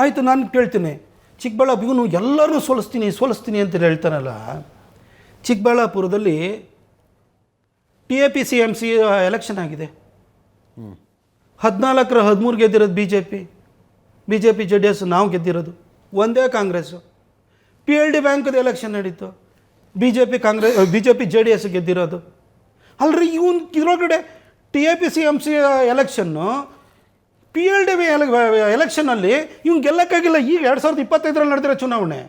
ಆಯಿತು ನಾನು ಕೇಳ್ತೀನಿ. ಚಿಕ್ಕಬಳ್ಳಾಪುರಿಗೂ ಎಲ್ಲರೂ ಸೋಲಿಸ್ತೀನಿ ಸೋಲಿಸ್ತೀನಿ ಅಂತ ಹೇಳ್ತಾನಲ್ಲ. ಚಿಕ್ಕಬಳ್ಳಾಪುರದಲ್ಲಿ T A P C M C election ಆಗಿದೆ. ಹದಿನಾಲ್ಕರ ಹದಿಮೂರು ಗೆದ್ದಿರೋದು B J P B J P J D S ನಾವು ಗೆದ್ದಿರೋದು. ಒಂದೇ ಕಾಂಗ್ರೆಸ್ಸು. ಪಿ ಎಲ್ ಡಿ ಬ್ಯಾಂಕ್ದು ಎಲೆಕ್ಷನ್ ನಡೀತು. B J P Congress B J P J D S ಗೆದ್ದಿರೋದು. ಅಲ್ಲರಿ ಇವನ್ ಇದ್ರೊಳಗಡೆ T A P C M C election P L D ವಿ ಎಲೆಕ್ಷನಲ್ಲಿ ಇವ್ನು ಗೆಲ್ಲಕ್ಕಾಗಿಲ್ಲ, ಈಗ ಎರಡು ಸಾವಿರದ ಇಪ್ಪತ್ತೈದರಲ್ಲಿ ನಡೆದಿರೋ ಚುನಾವಣೆ.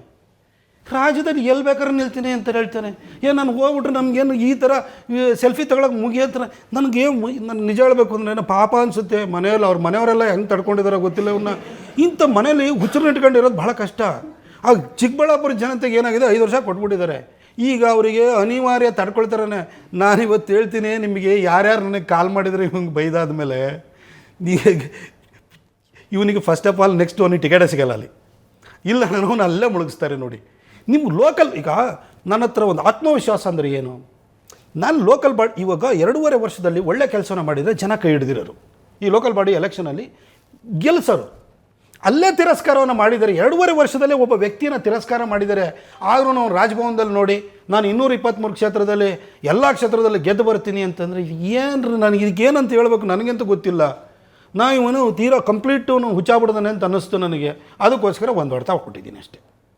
ರಾಜ್ಯದಲ್ಲಿ ಎಲ್ಲಿ ಬೇಕಾದ್ರೆ ನಿಲ್ತೀನಿ ಅಂತ ಹೇಳ್ತಾನೆ. ಏನು ನಾನು ಹೋಗ್ಬಿಟ್ರೆ ನಮಗೇನು ಈ ಥರ ಸೆಲ್ಫಿ ತಗೊಳಕ್ಕೆ ಮುಗಿಯತ್ರ ನನಗೆ ನಾನು ನಿಜ ಹೇಳಬೇಕು ಅಂದ್ರೆ ಏನೋ ಪಾಪ ಅನಿಸುತ್ತೆ. ಮನೆಯಲ್ಲಿ ಅವ್ರ ಮನೆಯವರೆಲ್ಲ ಹೆಂಗೆ ತಡ್ಕೊಂಡಿದಾರೋ ಗೊತ್ತಿಲ್ಲ ಇವನ್ನ ಇಂಥ ಮನೇಲಿ ಹುಚ್ಚರು ಇಟ್ಕೊಂಡಿರೋದು ಭಾಳ ಕಷ್ಟ. ಆ ಚಿಕ್ಕಬಳ್ಳಾಪುರ ಜನತೆಗೆ ಏನಾಗಿದೆ? ಐದು ವರ್ಷ ಕೊಟ್ಬಿಟ್ಟಿದ್ದಾರೆ. ಈಗ ಅವರಿಗೆ ಅನಿವಾರ್ಯ ತಡ್ಕೊಳ್ತಾರನೆ. ನಾನು ಇವತ್ತು ಹೇಳ್ತೀನಿ, ನಿಮಗೆ ಯಾರ್ಯಾರು ನನಗೆ ಕಾಲ್ ಮಾಡಿದರೆ ಇವಂಗೆ ಬೈದಾದ ಮೇಲೆ ಇವನಿಗೆ ಫಸ್ಟ್ ಆಫ್ ಆಲ್ ನೆಕ್ಸ್ಟ್ ಅವನಿಗೆ ಟಿಕೆಟೇ ಸಿಗಲ್ಲ ಅಲ್ಲಿ. ಇಲ್ಲ, ನಾನು ಅಲ್ಲೇ ಮುಳುಗಿಸ್ತಾರೆ ನೋಡಿ. ನಿಮ್ಮ ಲೋಕಲ್ ಈಗ ನನ್ನ ಹತ್ರ ಒಂದು ಆತ್ಮವಿಶ್ವಾಸ ಅಂದರೆ ಏನು? ನಾನು ಲೋಕಲ್ ಬಾಡಿ ಇವಾಗ ಎರಡೂವರೆ ವರ್ಷದಲ್ಲಿ ಒಳ್ಳೆ ಕೆಲಸನ ಮಾಡಿದರೆ ಜನ ಕೈ ಹಿಡಿದಿರೋರು. ಈ ಲೋಕಲ್ ಬಾಡಿ ಎಲೆಕ್ಷನಲ್ಲಿ ಗೆಲ್ಸರು. ಅಲ್ಲೇ ತಿರಸ್ಕಾರವನ್ನು ಮಾಡಿದ್ದಾರೆ ಎರಡೂವರೆ ವರ್ಷದಲ್ಲೇ ಒಬ್ಬ ವ್ಯಕ್ತಿಯನ್ನು ತಿರಸ್ಕಾರ ಮಾಡಿದ್ದಾರೆ ಆದರೂ ನಾವು ರಾಜಭವನದಲ್ಲಿ ನೋಡಿ, ನಾನು ಇನ್ನೂರ ಇಪ್ಪತ್ತ್ಮೂರು ಕ್ಷೇತ್ರದಲ್ಲಿ, ಎಲ್ಲ ಕ್ಷೇತ್ರದಲ್ಲಿ ಗೆದ್ದು ಬರ್ತೀನಿ ಅಂತಂದರೆ ಏನು ನನಗೆ ಇದಕ್ಕೇನಂತ ಹೇಳ್ಬೇಕು, ನನಗಂತೂ ಗೊತ್ತಿಲ್ಲ. ನಾ ಇವನು ತೀರಾ ಕಂಪ್ಲೀಟು ಹುಚ್ಚಾಬಿಡ್ದಾನೆ ಅಂತ ಅನ್ನಿಸ್ತು ನನಗೆ. ಅದಕ್ಕೋಸ್ಕರ ಒಂದು ಹೊಡ್ತಾ ಕೊಟ್ಟಿದ್ದೀನಿ ಅಷ್ಟೇ.